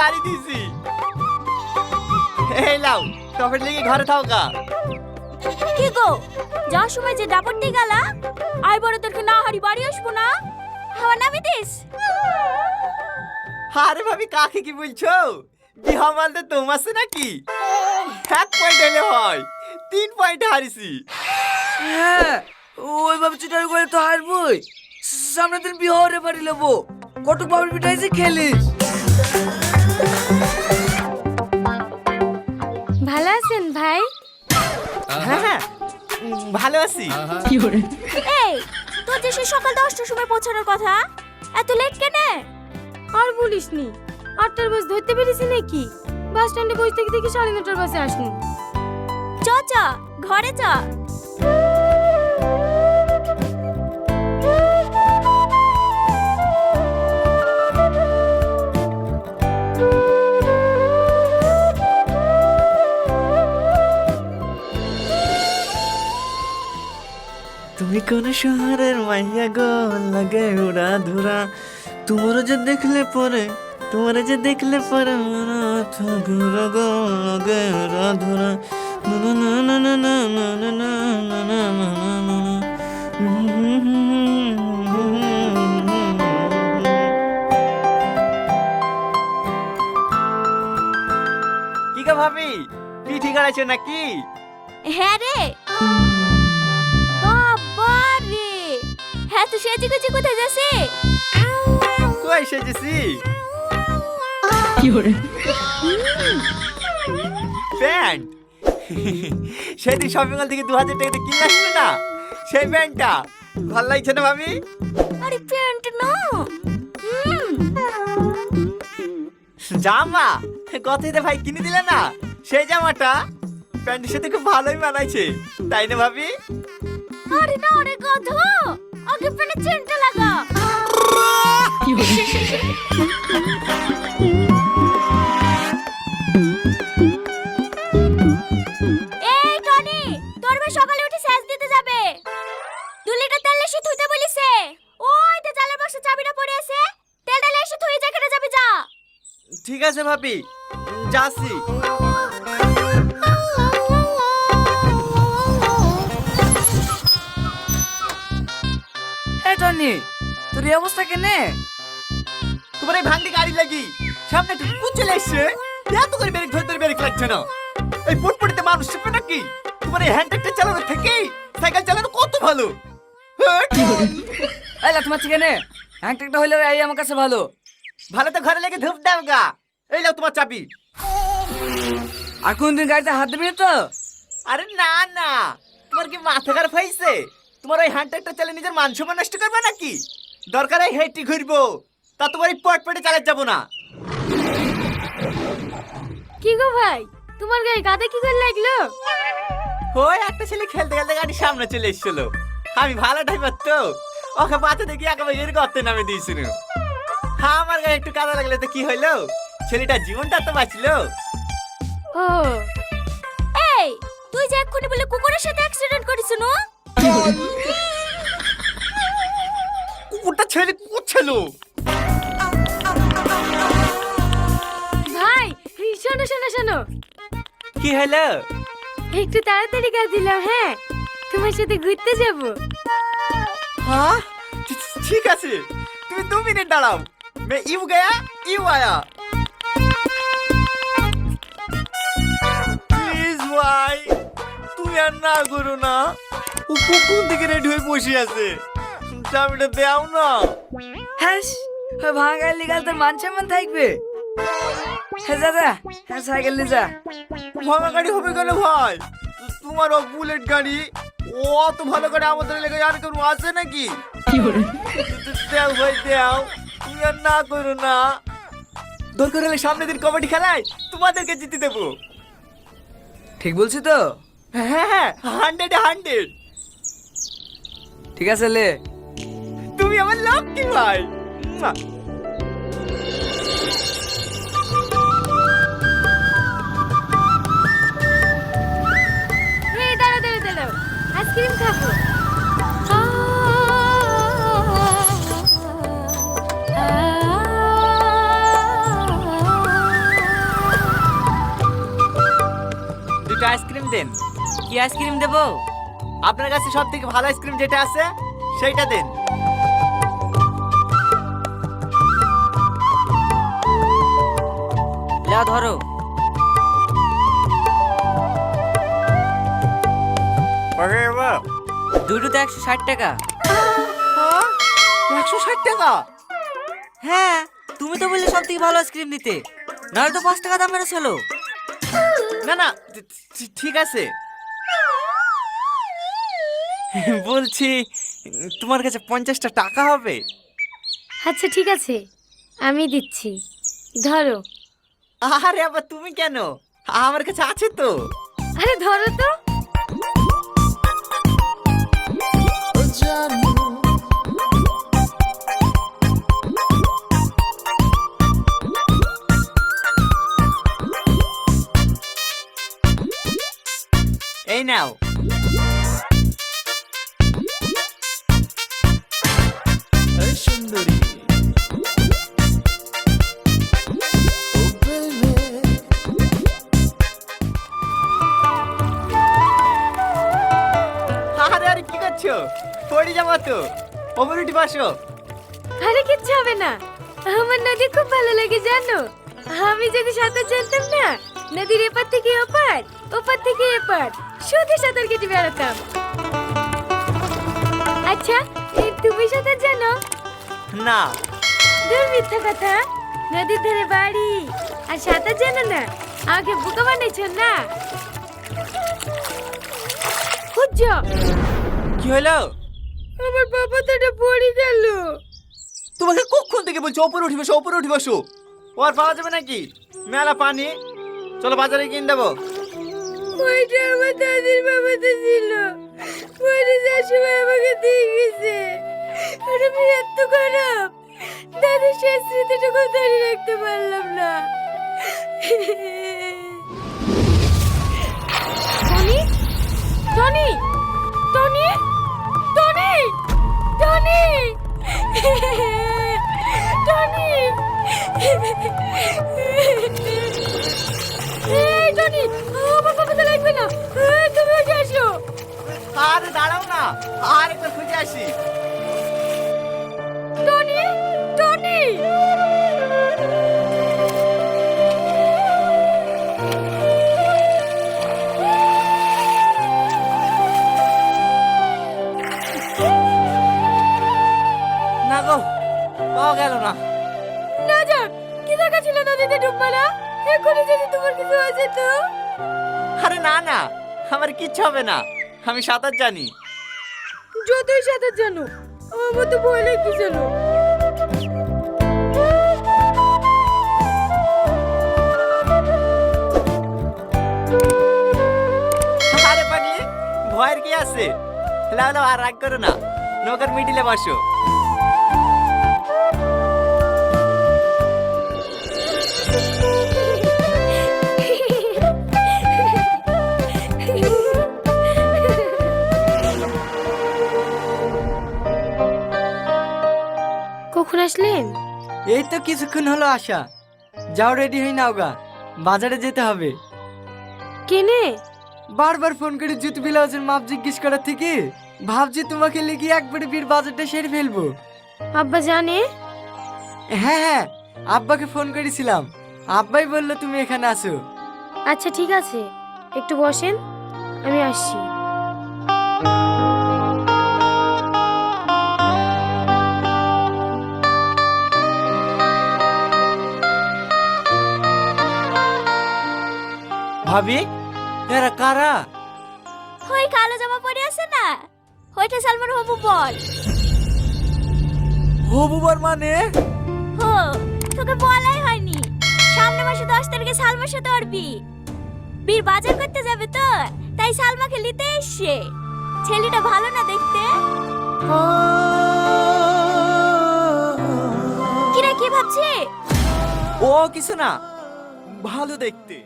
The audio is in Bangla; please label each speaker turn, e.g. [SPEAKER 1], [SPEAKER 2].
[SPEAKER 1] গাড়ি দিছি। এই লাও টপের লেগে ঘরে থাও গা।
[SPEAKER 2] কি গো যাওয়ার সময় যে ডাবর দিয়ে গেলা আই বড় তোরকে না হারি বাড়ি আসব না? হাওয়া নামি দিস।
[SPEAKER 1] আরে ভাবি কাকে কি বলছো? বিহা মালতে তোমার আছে নাকি? এক পয়েন্ট হলে হয় তিন পয়েন্ট হারিছি।
[SPEAKER 3] হ্যাঁ ওইভাবে চিটার করে তো হারবই। সামনের দিন বিহারে বাড়ি নেব কটক বাবুর পিঠাইছে খেলিস।
[SPEAKER 2] ভালো আছেন ভাই?
[SPEAKER 1] হ্যাঁ হ্যাঁ। ভালো আছি।
[SPEAKER 2] এই তোর যে সে সকাল দশটার সময় পৌঁছানোর কথা এত লেট কেন?
[SPEAKER 4] আর বলিসনি আটটার বাস ধরতে পেরেছি নাকি? বাস স্ট্যান্ডে বসে থেকে দেখি সাড়ে নটার বাসে আসুন।
[SPEAKER 2] চ চ ঘরে চ।
[SPEAKER 1] কোন শহরের মাইয়া গো লাগে উড়া ধুরা তোমার যে দেখলে পরে তোমার যে দেখলে পরে ঘুরা গো লাগে উড়া ধুরা কি গো ভাবি তুই ঠিক আছে নাকি
[SPEAKER 2] হ্যাঁ রে হ্যাঁ তো সেজে গুজে কোথায় যাচ্ছে?
[SPEAKER 1] কই সেজেছি? প্যান্ট সেদিন শপিং মল থেকে দু হাজার টাকা দিয়ে কিনে আসলে না? সেই প্যান্টটা ভালো লাগছে না ভাবি?
[SPEAKER 2] আরে প্যান্ট না। হুম,
[SPEAKER 1] জামা? কথাতে ভাই কিনে দিলে না? সেই জামাটা প্যান্টের সাথে খুব ভালোই মানাইছে। তাই না ভাবি?
[SPEAKER 2] আরে না রে গধ আগে প্যান্টে চেনটা লাগা। এই, টনি, তোর ভাই সকালে উঠে স্যাজ দিতে যাবে। দু লিটার তেল এসে বলিছে। ওই তো চালের বক্সে চাবিটা পড়ে আছে তেল ডালে এসে থুই যেখানে যাবি যা।
[SPEAKER 1] ঠিক আছে ভাবি, যাচ্ছি।
[SPEAKER 3] তোর অবস্থা কেনে?
[SPEAKER 1] তোমার এই ভান্ডি গাড়ি লাগি সামনে একটু কুকুর চলে এসছে এত করে ব্রেক ধরে ব্রেক লাগছে না। এই পুটপুটিতে মানুষ শিখবে নাকি? তোমার এই হ্যান্ডটা চালানো থেকে সাইকেল চালানো কত ভালো? হ্যাঁ?
[SPEAKER 3] এই লাঠ মারছি কেনে? হ্যাংটেকটা হইলে এই আমার কাছে ভালো।
[SPEAKER 1] ভালো তো ঘরে লেগে ধূপ দাও গা। এই নাও তোমার চাবি।
[SPEAKER 3] আর কোনদিন গাড়িতে হাত দিবি তো?
[SPEAKER 1] আরে না না। তোমার কি মাথা খারাপ হয়েছে? তোমার ওই হ্যান্ডটা চালে নিজের মান সম্মান নষ্ট করবে নাকি? দরকার হয় হেঁটে ঘুরবো। তা তোমার এই পট পটে চালাতে যাব না।
[SPEAKER 4] কি গো ভাই? তোমার গায়ে কাদা কি করে লাগল?
[SPEAKER 1] ওই একটা ছেলে খেলতে খেলতে গাড়ি সামনে চলে এসেছিল। আমি ভালো ড্রাইভার তো। ওকে বাচ্চা দেখি একেবারে এর গর্তে নামে দিয়েছিল। হ্যাঁ আমার গায়ে একটু কাদা লাগলে তো কি হইল? ছেলেটা জীবনটা তো বাঁচলো।
[SPEAKER 4] ও।
[SPEAKER 2] এই তুই যে এক্ষুনি বলে কুকুরের সাথে অ্যাক্সিডেন্ট করিস না?
[SPEAKER 1] কুকুরটা ছেড়ে কুকুর ছিল
[SPEAKER 4] ভাই শোনো শোনো শোনো।
[SPEAKER 1] কি হলো?
[SPEAKER 4] একটু তাড়াতাড়ি কাজ দিলাম হ্যাঁ? তোমার সাথে ঘুরতে যাব।
[SPEAKER 1] হ্যাঁ? ঠিক আছে। তুমি দু মিনিট দাঁড়াও। মে ইউ গয়া ইউ আয়া। প্লিজ ভাই তুই আর না করো না। ও কুকুর থেকে রেডি হয়ে বসে আছে? চাবিটা দাও না।
[SPEAKER 3] হ্যাঁ ভাঙা গাড়ি লিগাল তোর মান সম্মান থাকবে? হ্যাঁ যা হ্যাঁ সাইকেল নিয়ে যা।
[SPEAKER 1] ভাঙা গাড়ি হবে কেন ভাই? তোমার ও বুলেট গাড়ি ও অত ভালো করে আমাদের লেগে আর কেউ আছে নাকি? দেও ভাই দেও তুমি আর না করো না। দরকার হলে সামনে দিন কবাডি খেলায় তোমাদেরকে জিতে দেবো।
[SPEAKER 3] ঠিক বলছি তো?
[SPEAKER 1] হ্যাঁ হ্যাঁ হান্ড্রেড হান্ড্রেড
[SPEAKER 3] ঠিক আছে লে।
[SPEAKER 1] তুমি আমার লক্ষ্মী ভাই?
[SPEAKER 4] দুটো আইসক্রিম
[SPEAKER 1] দেন।
[SPEAKER 3] কি আইসক্রিম দেবো?
[SPEAKER 1] আপনার কাছে সব থেকে ভালো আইসক্রিম যেটা আছে সেইটা দেন।
[SPEAKER 3] লা ধরো। দুটোতে একশো ষাট টাকা।
[SPEAKER 1] একশো ষাট টাকা?
[SPEAKER 3] হ্যাঁ তুমি তো বললে সব থেকে ভালো আইসক্রিম দিতে নাহলে তো পাঁচ টাকা দাম মেরেছিল
[SPEAKER 1] না না ঠিক আছে। বলছি তোমার কাছে পঞ্চাশটা টাকা হবে?
[SPEAKER 4] আচ্ছা ঠিক আছে। আমি দিচ্ছি। ধরো।
[SPEAKER 1] আরে আবার তুমি কেন? আমার কাছে আছে তো।
[SPEAKER 4] আরে ধরো তো।
[SPEAKER 1] এই নাও। সুন্দরী। কি পড়ে যাব তো। উঠি বসো।
[SPEAKER 4] আরে কিচ্ছু হবে না। আমার নদী খুব ভালো লাগে জানো? আমি যদি সাঁতার জানতাম না নদীর এপার থেকে ওপার ওপার থেকে এপার শুধু সাঁতার কেটে বেড়াতাম। আচ্ছা তুমি সাঁতার জানো?
[SPEAKER 1] না।
[SPEAKER 4] দূর মিথ্যা কথা। নদীর ধারে বাড়ি। আর সাঁতার জানো না? আমাকে বোকা বানিয়েছ না? খুঁজছ?
[SPEAKER 1] হলো?
[SPEAKER 4] আমার বাবা তো এটা পড়ে গেল।
[SPEAKER 1] তোমাকে কখন থেকে বলছো ওপরে উঠি বসো ওপরে উঠি বসো। ও আর পাওয়া যাবে নাকি? মেলা পানি। চলো বাজারে কিনে দেবো।
[SPEAKER 4] ওইটা আমার দাদির বাবাতে ছিল পরে যাওয়ার সময় আমাকে দিয়ে গেছে। আর আমি এত খারাপ। দাদির শেষ স্মৃতিটুকু ধরে রাখতে পারলাম না। টনি? টনি? টনি। এই, টনি, আমার বাবাকে লাগবে না। তুমি উঠে আসো।
[SPEAKER 1] আরে দাঁড়াও না, আর একবার খুঁজে আসি। পাওয়া গেল না।
[SPEAKER 4] না কি ছিল নদীতে ডুব মারা এক্ষুনি যদি তোমার কিছু আছে তো
[SPEAKER 1] আরে না না আমার কিচ্ছু হবে না। আমি সাঁতার জানি।
[SPEAKER 4] যতই সাঁতার জানো আমার তো ভয় লাগছে জানো
[SPEAKER 1] আরে পাগলি ভয়ের কি আছে? লাও লাও আর রাগ করো না। নৌকার মিডিলে বসো।
[SPEAKER 3] এই তো কিছুক্ষণ হলো আসা যাও রেডি হই নাও গা বাজারে যেতে হবে।
[SPEAKER 4] কেনে?
[SPEAKER 3] বারবার ফোন করে জুতো ব্লাউজের মাপ জিজ্ঞেস করার থেকে ভাবছি তোমাকে লিখে একবারে বীর বাজারটা সেরে ফেলব।
[SPEAKER 4] আব্বা জানে?
[SPEAKER 3] হ্যাঁ হ্যাঁ আব্বাকে ফোন করেছিলাম। আব্বাই বলল তুমি এখানে আসো
[SPEAKER 4] আচ্ছা ঠিক আছে। একটু বসেন আমি আসছি।
[SPEAKER 1] ভাবি এরা কারা?
[SPEAKER 2] ওই কালো জামা পরে আছে না? ওইটা সালমান হবু বল।
[SPEAKER 1] হবুবার মানে?
[SPEAKER 2] হো তোকে বলাই হয়নি। সামনে মাসে দশ তারিখে সালমার সাথে ওর বি বীর বাজার করতে যাবে তো তাই সালমাকে নিতে এসছে। ছেলেটা ভালো না দেখতে? কিরা কি ভাবছি
[SPEAKER 1] ও কিছু না ভালো দেখতে।